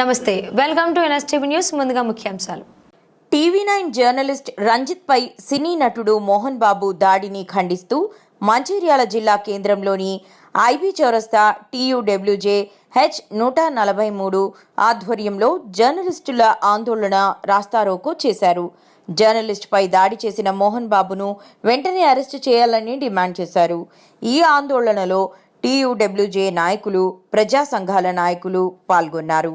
నమస్తే. Welcome to NSTV news ముందుగా ముఖ్యాంశాలు. టీవీ నైన్ జర్నలిస్ట్ రంజిత్పై సినీ నటుడు మోహన్ బాబు దాడిని ఖండిస్తూ మంచిర్యాల జిల్లా కేంద్రంలోని ఐబీ చౌరస్తా టీయూడబ్ల్యూజే హెచ్ నూట నలభై మూడు ఆధ్వర్యంలో జర్నలిస్టుల ఆందోళన రాస్తారోకో చేశారు. జర్నలిస్టుపై దాడి చేసిన మోహన్ బాబును వెంటనే అరెస్టు చేయాలని డిమాండ్ చేశారు. ఈ ఆందోళనలో టీయూడబ్ల్యూజే నాయకులు ప్రజా సంఘాల నాయకులు పాల్గొన్నారు.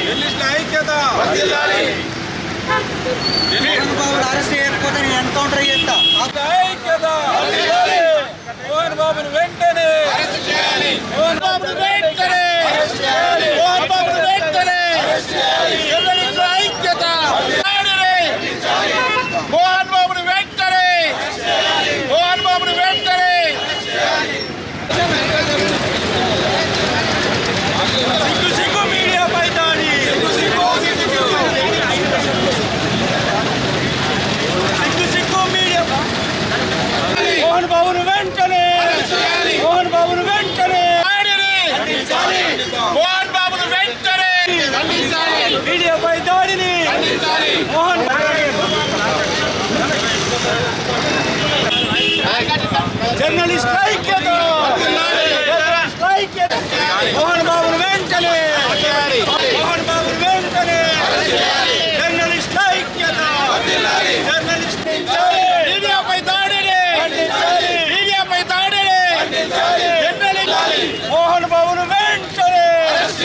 జర్నలిస్టుల ఐక్యత బాబుని అరెస్ట్ చేయకపోతే నేను ఎన్కౌంటర్ చేస్తా ఐక్యత మోహన్ బాబును వెంటనే మోహన్ బాబును వెంటనే మోహన్ బాబును వెంటనే జర్నలిస్టుల ఐక్యత మోహన్ బాబును వెంటనే మోహన్ బాబును వెంటనే సిగ్గు సిగ్గు మీడియాపై దాడి సిగ్గు సిగ్గు మీడియా మోహన్ బాబును వెంటనే మోహన్ బాబును వెంటనే మోహన్ బాబును వెంటనే మీడియాపై దాడిని మోహన్ జర్నలిస్ట్ ఐక్యత! మోహన్ బాబును వెంటనే! మోహన్ బాబు వెంటనే జర్నలిస్ట్ ఐక్యత జర్నలిస్ట్ మీడియాపై దాడిని మీడియాపై దాడిని జర్నలిస్ట్ మోహన్ బాబును వెంటనే అరెస్ట్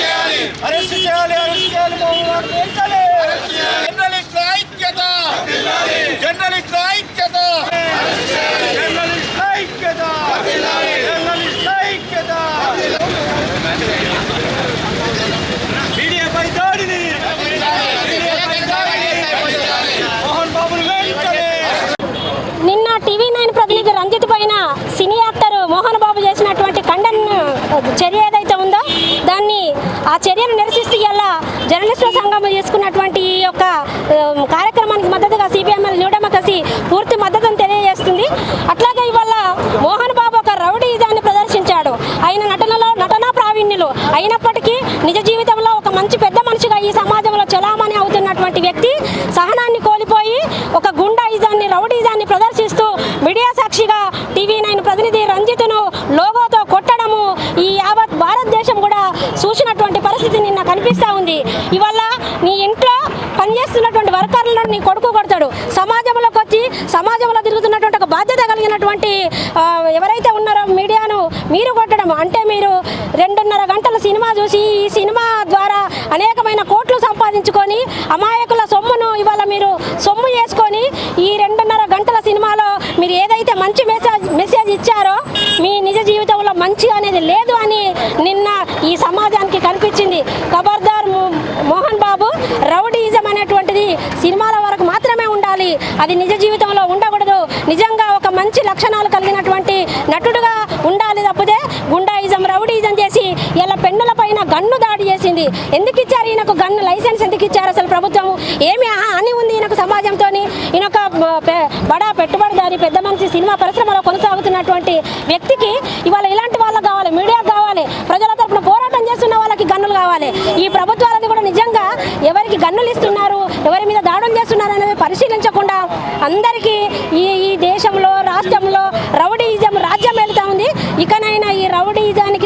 చేయాలి అరెస్ట్ చేయాలి ఐక్యత! ఐక్యత! ఐక్యత! ఐక్యత! మీడియాపై దాడిని మోహన్ బాబును నిన్న టీవీ నైన్ ప్రతినిధి రంజిత్ పైన సినీ యాక్టర్ మోహన్ బాబు చేసినటువంటి ఖండన్ చర్య ఏదైతే ఉందో దాన్ని ఆ చర్యను నిరసిస్తూ అట్లాగే ఇవాళ మోహన్ బాబు ఒక రౌడీజాన్ని ప్రదర్శించాడు. ఆయన నటనలో నటనా ప్రావీణ్యులు. అయినప్పటికీ నిజ జీవితంలో ఒక మంచి పెద్ద మనిషిగా ఈ సమాజంలో చలామణి అవుతున్నటువంటి వ్యక్తి సహనాన్ని కోల్పోయి ఒక గుండాయిజాన్ని రౌడీజాన్ని ప్రదర్శిస్తూ మీడియా సాక్షిగా టీవీ నైన్ ప్రతినిధి రంజిత్ను లోగోతో కొట్టడము ఈ యావత్ భారతదేశం కూడా చూసినటువంటి పరిస్థితి నిన్న కనిపిస్తూ ఉంది. ఇవాళ నీ ఇంట్లో పనిచేస్తున్నటువంటి వర్కర్లను నీ కొడుకు కొడతాడు. సమాజంలోకి వచ్చి సమాజంలో తిరుగుతున్నటువంటి బాధ్యత కలిగినటువంటి ఎవరైతే ఉన్నారో మీడియాను మీరు కొట్టడం అంటే మీరు రెండున్నర గంటల సినిమా చూసి ఈ సినిమా ద్వారా అనేకమైన కోట్లు సంపాదించుకొని అమాయకుల సొమ్మును ఇవాళ మీరు సొమ్ము చేసుకొని ఈ రెండున్నర గంటల సినిమాలో మీరు ఏదైతే మంచి మెసేజ్ మెసేజ్ ఇచ్చారో మీ నిజ జీవితంలో మంచి అనేది లేదు అని నిన్న ఈ సమాజానికి కనిపించింది. ఖబర్దార్ మోహన్ బాబు రౌడీజం అనేటువంటిది సినిమాల వరకు మాత్రమే ఉండాలి. అది నిజ జీవితంలో ఉండకూడదు. మంచి లక్షణాలు కలిగినటువంటి నటుడుగా ఉండాలి తప్పితే గుండాయిజం రౌడీజం చేసి ఇలా పెన్నుల పైన గన్ను దాడి చేసింది. ఎందుకు ఇచ్చారు? ఈయనకు గన్ను లైసెన్స్ ఎందుకు ఇచ్చారు అసలు ప్రభుత్వం ఏమి అని ఉంది ఈయనకు సమాజంతో ఈయనొక ఒక బడా పెట్టుబడిదారి పెద్ద మనిషి సినిమా పరిశ్రమలో కొనసాగుతున్నటువంటి వ్యక్తికి ఇవాళ ఇలాంటి వాళ్ళకి కావాలి మీడియాకు కావాలి ప్రజల తరఫున పోరాటం చేస్తున్న వాళ్ళకి గన్నులు కావాలి. ఈ ప్రభుత్వాలది కూడా నిజంగా ఎవరికి గన్నులు ఇస్తున్నారు ఎవరి మీద దాడులు చేస్తున్నారు అనేది పరిశీలించకుండా అందరికీ ఈ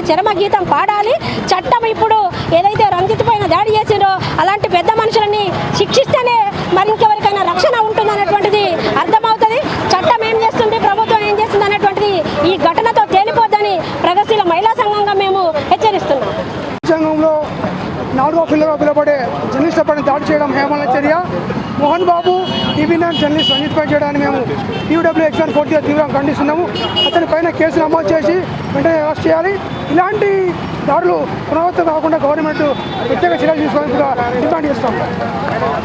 చరమ గీతం పాడాలి. చట్టం ఇప్పుడు ఏదైతే రంజిత్ పైన దాడి చేసిందో అలాంటి నాలుగో పిల్లగా పిలబడే జర్నలిస్టుల పైన దాడి చేయడం హేమల చర్య. Mohan Babu TV nine journalist Ranjith పై చేయడాన్ని మేము టీడబ్ల్యూ ఎక్స్ఎన్ కోర్టుగా తీవ్రంగా ఖండిస్తున్నాము. అతని పైన కేసు నమోదు చేసి వెంటనే అరెస్ట్ చేయాలి. ఇలాంటి దాడులు పునరావృతం కాకుండా గవర్నమెంట్ ప్రత్యేక చర్యలు తీసుకోవాలని డిమాండ్ చేస్తాం